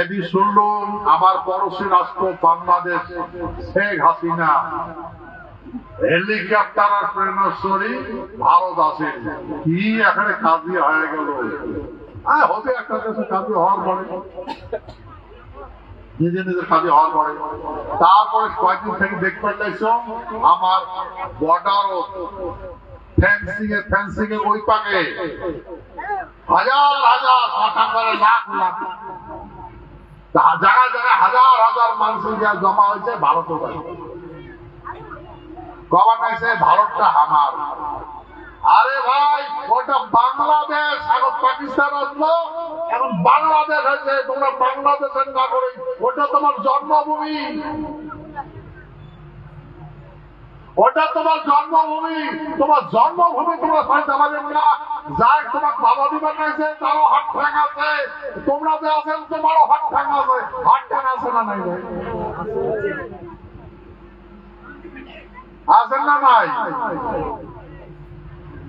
এদি শুনলাম আমার পড়োশী রাষ্ট্র বাংলাদেশ, শেখ হাসিনা। হেলিকপ্টার আর ভারত আছে। কি এখানে হয়ে গেল? হবে একটা দেশে হওয়ার পরে। নিজে নিজের হওয়ার পরে। তারপরে কয়েকদিন থেকে দেখতে আমার বর্ডারও ফেন্সিং এ ফেন্সিং এ ওই পাকে হাজার হাজার লাখ লাখ। আরে ভাই ওটা বাংলাদেশ পাকিস্তান এখন বাংলাদেশ বাংলাদেশের নাগরিক। ওটা তোমার জন্মভূমি। ওটা তোমার জন্মভূমি তোমার জন্মভূমি, তোমার ফাইতে যাবে না যাই তোমার বাবা দিবেন নাইছে তারও হাত ঠ্যাং আছে তোমরা যে আছেন তোমারও হাত ঠ্যাং আছে হাত ঠ্যাং আছে না নাই আছেন না নাই?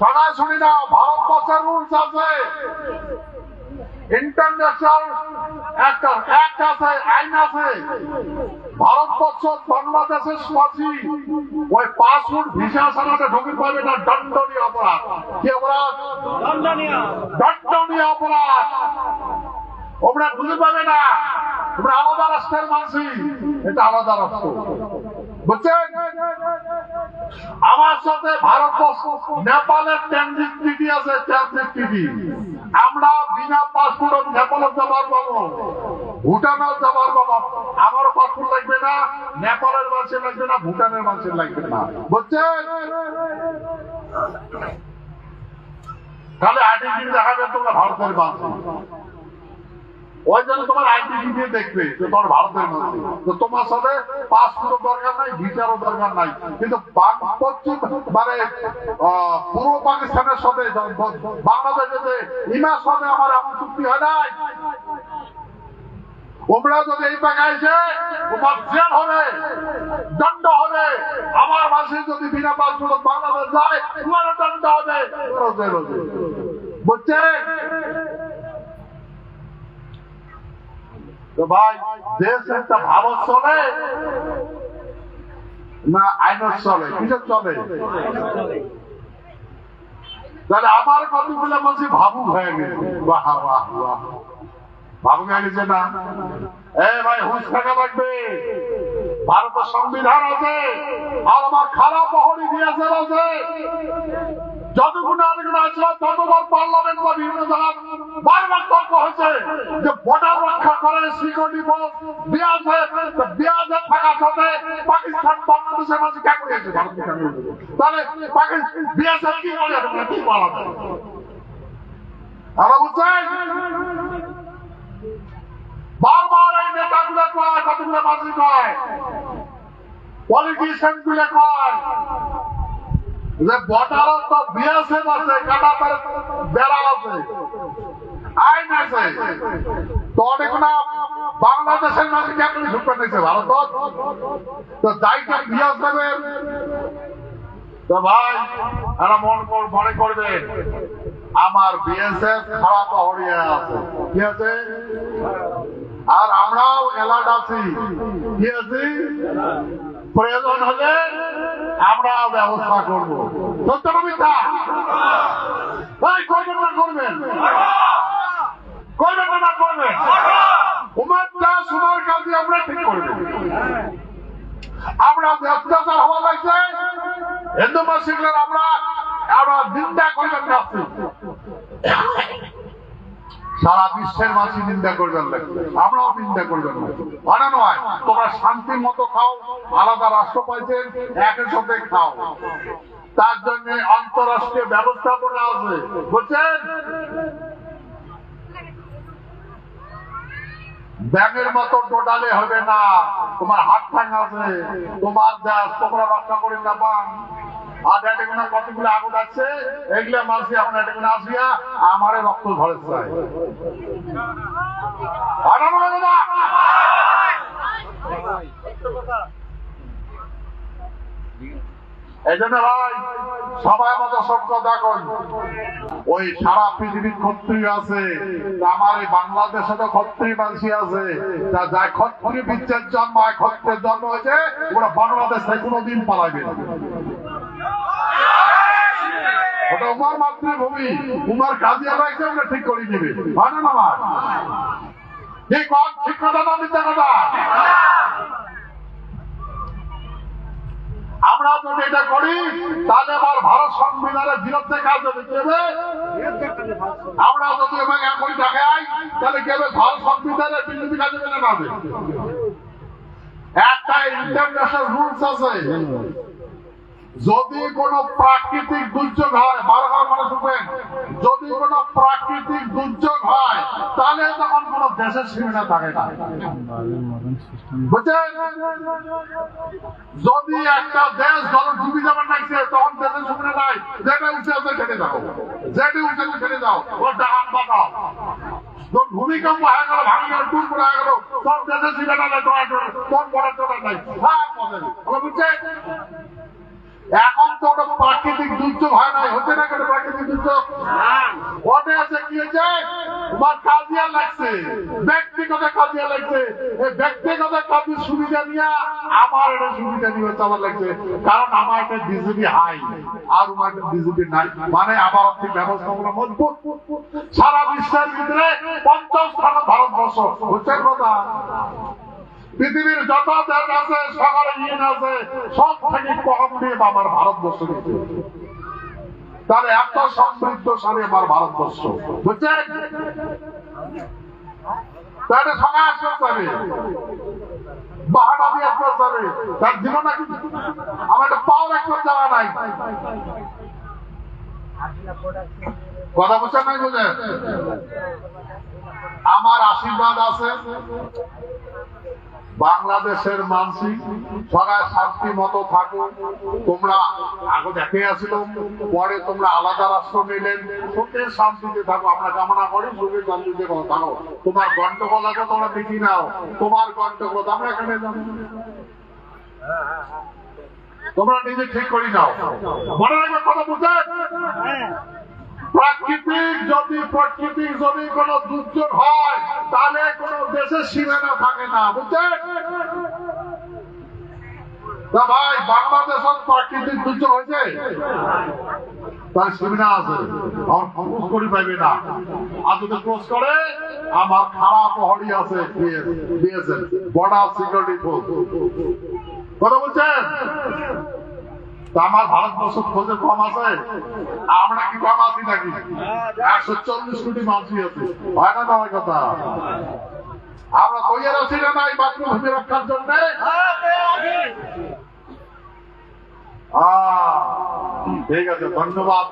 সবাই শুনি নাও ভারতবর্ষের রুলস আছে। ইন্টারন্যাশনাল একটা অ্যাক্ট আছে আইন আছে। ভারতবর্ষ বাংলাদেশের স্বাসী ওই পাসপোর্ট ভিসা ছাড়াতে ঢুকে পাবে না দণ্ডনীয় অপরাধ। কি অপরাধ? দণ্ডনীয়। অপরাধ। ওরা ঢুকে পাবে না। আলাদা রাষ্ট্রের মানসি। এটা আলাদা রাষ্ট্র। বুঝছেন? আমার সাথে ভারতবর্ষ নেপালের ট্রানজিট টিটি আছে ট্রানজিট টিটি আমরা বিনা পাসপোর্ট নেপালে যাবার পাবো, ভুটানেও যাবার পাবো। আমারও পাসপোর্ট লাগবে না, নেপালের মানুষের লাগবে না, ভুটানের মানুষের লাগবে না। বুঝছেন? তাহলে আইডেন্টি দেখাবে তোমরা ভারতের মানুষ। ওই জন্য তোমার দেখবে তোমার ভারতের মধ্যে। তো তোমার সাথে দরকার নাই, ভিসারও দরকার নাই। কিন্তু পশ্চিম মানে আমার তোমরা জেল হবে, দণ্ড হবে। আমার মাসে যদি বিনা পাসপোর্ট বাংলাদেশ যায়, তোমারও দণ্ড হবে, তোমারও জেল হবে বুঝছে তো ভাই, দেশ একটা ভালো চলে না আইন চলে? কিসের চলে? তাহলে আমার কতগুলো বলছি ভাবুক হয়ে গেছে। বাহ বাহ বাহ। ভাবুক হয়ে গেছে না? এ ভাই, হুঁশ থাকা লাগবে। ভারতের সংবিধান আছে আমার খারাপ প্রহরী দিয়েছে আছে আমরা বুঝছেন? বারবার এই নেতাগুলো কয়, কতগুলো মাঝি কয়? পলিটিশিয়ান তো বিএসএফ আছে আছে আইন আছে তো অনেক না বাংলাদেশের মাঝে কেমন ঢুকতে নিছে ভারত তো দায়িত্ব বিএসএফের তো ভাই, এরা মন মনে করবেন আমার বিএসএফ খারাপ হরিয়া আছে। কি আছে? আর আমরাও এলার্ট আছি। কি আছি? প্রয়োজন হলে আমরা ব্যবস্থা করব। সত্য মিথ্যা? ভাই করবেন না করবেন? করবেন না করবেন? উমার দাস, উমার কাজে, আমরা ঠিক করবেন আমরা যে অত্যাচার হওয়া লাগছে। হিন্দু মুসলিমদের আমরা আমরা নিন্দা করবেন না সারা বিশ্বের মাঝে নিন্দা করবেন লাগবে আমরাও নিন্দা করবেন না। মানে নয়, তোমরা শান্তির মতো খাও, আলাদা রাষ্ট্র পাইছেন একের সাথে খাও। তার জন্য আন্তরাষ্ট্রীয় ব্যবস্থাপনা আছে। বুঝছেন? ব্যাঙের মতো টোটালে হবে না। তোমার হাত ঠাং আছে। তোমার দেশ তোমরা রক্ষা করি না পান আমারে রক্ত এই জন্য ভাই, সবাই মতো সত্য দেখুন, ওই সারা পৃথিবীর ক্ষত্রিয় আছে, আমার এই বাংলাদেশে তো ক্ষত্রিয় মানুষই আছে। তা যাই ক্ষত্রিয় বিচ্ছেদ জন্ম ক্ষত্রের জন্ম হয়েছে, ওরা বাংলাদেশ থেকে কোনোদিন পালাবে না। ওটা উমার উমার কাজিয়া লাগছে ওটা ঠিক করে দিবে। হয় না মামা কথা না মিথ্যা কথা? আমরা যদি এটা করি, তাহলে আমার ভারত সংবিধানের বিরুদ্ধে কাজ হবে কি হবে? আমরা যদি একই দেখাই, তাহলে কি হবে? ভারত সংবিধানের বিরুদ্ধে কাজ হবে না না একটা ইন্টারন্যাশনাল রুলস আছে। যদি কোনো প্রাকৃতিক দুর্যোগ হয় বারবার মনে শুনবেন যদি কোনো প্রাকৃতিক দুর্যোগ হয়, তাহলে তখন কোনো দেশের সীমানা থাকে না। বুঝছেন? যদি একটা দেশ জল ডুবি যাবার লাগছে, তখন দেশের সীমানা নাই। যেটা উঠে আছে ছেড়ে দাও। যেটা উঠে আছে ছেড়ে দাও। ও ডাহান বাঁকাও তোর ভূমিকম্প হয়ে গেল, ভাঙি গেল টুর হয়ে গেল, তোর দেশের সীমানা নাই তোমার তোর বড় চোটা নাই। হ্যাঁ বুঝছেন? এখন তো ওটা প্রাকৃতিক দুর্যোগ হয় নাই, হচ্ছে না কেন প্রাকৃতিক দুর্যোগ ওটে আছে কি হয়েছে? তোমার কাজিয়া লাগছে, ব্যক্তিগত কাজিয়া লাগছে। এই ব্যক্তিগত কাজের সুবিধা নিয়ে আমার এটা সুবিধা নিয়ে চালা লাগছে। কারণ আমার একটা বিজেপি হাই, আর আমার একটা বিজেপি নাই। মানে আমার আর্থিক ব্যবস্থাগুলো মজবুত। সারা বিশ্বের ভিতরে পঞ্চম স্থানে ভারতবর্ষ, হচ্ছে কথা পৃথিবীর যত দেশ আছে সকলে ইন আছে সব থেকে কম দিয়ে আমার ভারতবর্ষ তাহলে এত সমৃদ্ধশালী আমার ভারতবর্ষ। বুঝছেন? তাহলে তার পাও রাখতে কথা আমার আশীর্বাদ আছে বাংলাদেশের মানসি সবাই শান্তি মতো থাকো তোমরা আগে দেখে আসিল, পরে তোমরা আলাদা রাষ্ট্র নিলেন সুখে শান্তিতে থাকো। আমরা কামনা করি, সুখে শান্তিতে থাকো। তোমার গন্ডগোল আছে, তোমরা দেখি নাও। তোমার গন্ডগোল, আমরা এখানে যাব। তোমরা নিজে ঠিক করি নাও। মনে রাখবে কথা বুঝছেন প্রাকৃতিক যদি প্রাকৃতিক যদি কোন দুর্যোগ হয়, তাহলে কোন দেশের সীমানা থাকে না, বুঝছেন? ভাই বাংলাদেশের প্রাকৃতিক দুর্যোগ হয়েছে? তার আছে। আমার খোঁজ করি পাইবে না। আর যদি করে, আমার খারাপ প্রহরী আছে দিয়েছেন বর্ডার সিকিউরিটি ফোর্স কথা বলছেন? আমার ভারতবর্ষ খোঁজে কম আছে? আমরা কি কম আছি নাকি? একশো চল্লিশ কোটি মানুষই আছে। হয় না আমার কথা? আমরা তৈরি আছি না এই মাতৃভূমি রক্ষার জন্য? ঠিক আছে, ধন্যবাদ।